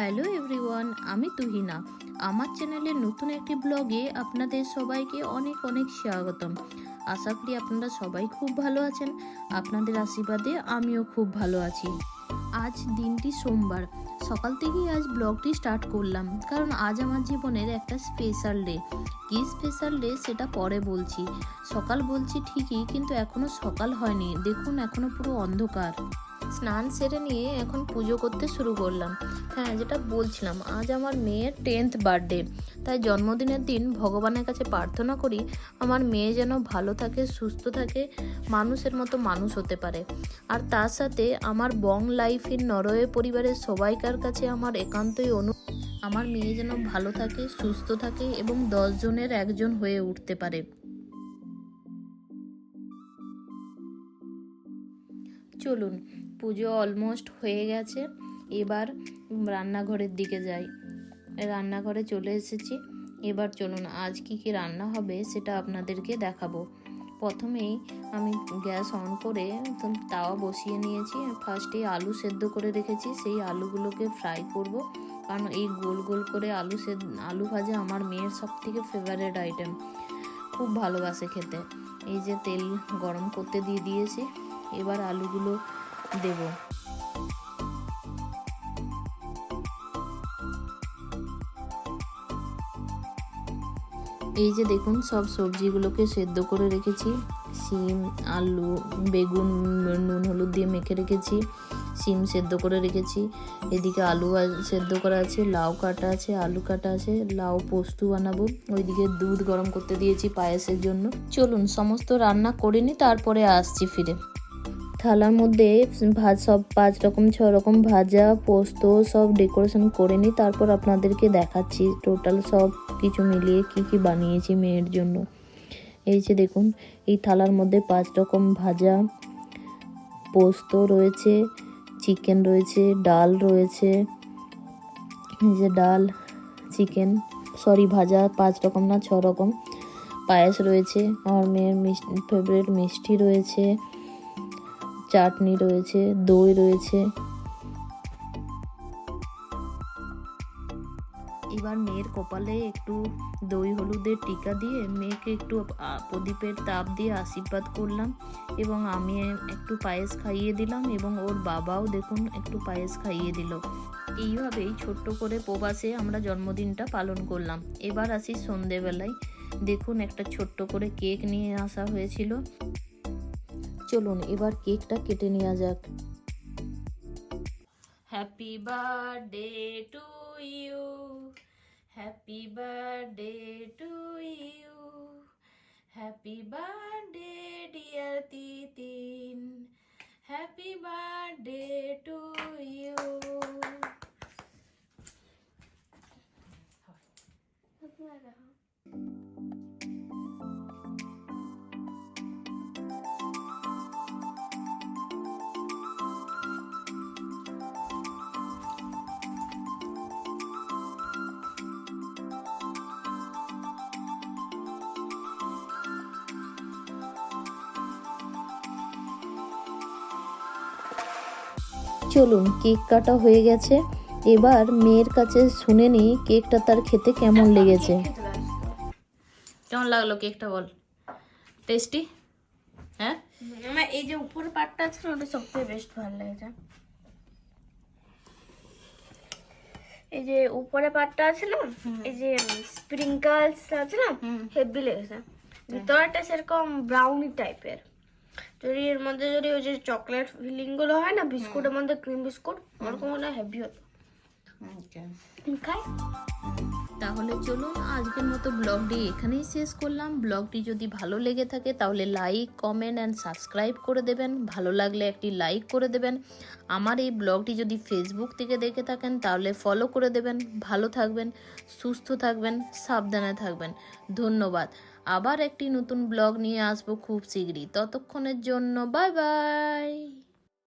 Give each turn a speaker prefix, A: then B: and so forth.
A: Hello everyone, আমি তুহিনা। আমার চ্যানেলের নতুন একটি ব্লগে আপনাদের সবাইকে অনেক অনেক স্বাগতম। আশা করি আপনারা সবাই খুব ভালো আছেন। আপনাদের আশীর্বাদে আমিও খুব ভালো আছি। আজ দিনটি সোমবার। সকাল থেকেই আজ ব্লগটি স্টার্ট করলাম, কারণ আজ আমার জীবনের একটা স্পেশাল ডে। কী স্পেশাল ডে সেটা পরে বলছি। সকাল বলছি ঠিকই, কিন্তু এখনও সকাল হয়নি। দেখুন, এখনও পুরো অন্ধকার। স্নান সেরে নিয়ে এখন পুজো করতে শুরু করলাম। হ্যাঁ যেটা বলছিলাম, আজ আমার মেয়ের টেন্থ বার্থডে তাই জন্মদিনের দিন ভগবানের কাছে প্রার্থনা করি, আমার মেয়ে যেন ভালো থাকে, সুস্থ থাকে, মানুষের মতো মানুষ হতে পারে। আর তার সাথে আমার বং লাইফ ইন নরওয়ে পরিবারের সবাইকার কাছে আমার একান্তই অনু আমার মেয়ে যেন ভালো থাকে, সুস্থ থাকে এবং দশজনের একজন হয়ে উঠতে পারে। চলুন, পুজো অলমোস্ট হয়ে গেছে। এবার রান্নাঘরের দিকে যাই। রান্নাঘরে চলে এসেছি। এবার চলুন, আজ কি কি রান্না হবে সেটা আপনাদেরকে দেখাবো। প্রথমেই আমি গ্যাস অন করে তাওয়া বসিয়ে নিয়েছি। ফার্স্টে আলু সেদ্ধ করে রেখেছি। সেই আলুগুলোকে ফ্রাই করব। কারণ এই গোল গোল করে আলু সেদ্ধ, আলু ভাজা আমার মেয়ের সব থেকে ফেভারেট আইটেম খুব ভালোবাসে খেতে। এই যে তেল গরম করতে দিয়ে দিয়েছি। এবার আলুগুলো দেব। এই যে দেখুন, সব সবজিগুলোকে সেদ্ধ করে রেখেছি। শিম, আলু, বেগুন, নুন, হলুদ দিয়ে মেখে রেখেছি। শিম সেদ্ধ করে রেখেছি। এদিকে আলু সেদ্ধ করা আছে, লাউ কাটা আছে, আলু কাটা আছে, লাউ পোস্ত বানাবো। ওইদিকে দুধ গরম করতে দিয়েছি পায়েসের জন্য। চলুন, সমস্ত রান্না করে নি তারপরে আসছি ফিরে। থালার মধ্যে ভাত সব পাঁচ রকম, ছ রকম ভাজা, পোস্ত সব ডেকোরেশন করে নিই। তারপর আপনাদেরকে দেখাচ্ছি টোটাল সব কিছু মিলিয়ে কি কি বানিয়েছি মেয়ের জন্য। এই যে দেখুন, এই থালার মধ্যে পাঁচ রকম ভাজা, পোস্ত রয়েছে চিকেন রয়েছে, ডাল রয়েছে যে ডাল চিকেন সরি ভাজা পাঁচ রকম না, ছ রকম। পায়েস রয়েছে, আমার মেয়ের মিষ্টি ফেভারিট মিষ্টি রয়েছে। চাটনি রয়েছে, দই রয়েছে। এবার মেয়ের কপালে একটু দই হলুদের টিকা দিয়ে মেয়েকে একটু প্রদীপের তাপ দিয়ে আশীর্বাদ করলাম এবং আমি একটু পায়েস খাইয়ে দিলাম এবং ওর বাবাও দেখুন একটু পায়েস খাইয়ে দিল। এইভাবেই ছোট্ট করে প্রবাসে আমরা জন্মদিনটা পালন করলাম। এবার আসি সন্ধেবেলায়। দেখুন একটা ছোট্ট করে কেক নিয়ে আসা হয়েছিল। চলুন এবার কেকটা কেটে নেওয়া যাক happy birthday to you happy birthday to you happy birthday dear Titin happy birthday to চলুন কেক কাটা হয়ে গেছে। এবার মেয়ের কাছে শুনে নিই কেকটা তার খেতে কেমন লেগেছে। কেমন লাগল কেকটা বল? টেস্টি? হ্যাঁ?
B: আমার এই যে উপরের পার্টটা আছে না ওটা সবথেকে বেস্ট ভালো লেগেছে। এই যে উপরে পার্টটা আছে না এই যে স্প্রিঙ্কলস আছে না হেভি লেগেছে। ভিতরটা সেরকম ব্রাউনি টাইপের যদি এর মধ্যে যদি ওই যে চকলেট ফিলিংগুলো হয় না বিস্কুটের মধ্যে ক্রিম বিস্কুট ওরকম মনে হেভি হতো। খাই?
A: তাহলে চলুন আজকের মতো ব্লগটি এখানেই শেষ করলাম। ব্লগটি যদি ভালো লেগে থাকে তাহলে লাইক, কমেন্ট অ্যান্ড সাবস্ক্রাইব করে দেবেন। ভালো লাগলে একটি লাইক করে দেবেন। আমার এই ব্লগটি যদি ফেসবুক থেকে দেখে থাকেন তাহলে ফলো করে দেবেন। ভালো থাকবেন, সুস্থ থাকবেন, সাবধানে থাকবেন। ধন্যবাদ। আবার একটি নতুন ব্লগ নিয়ে আসব খুব শীঘ্রই ততক্ষণের জন্য বাই বাই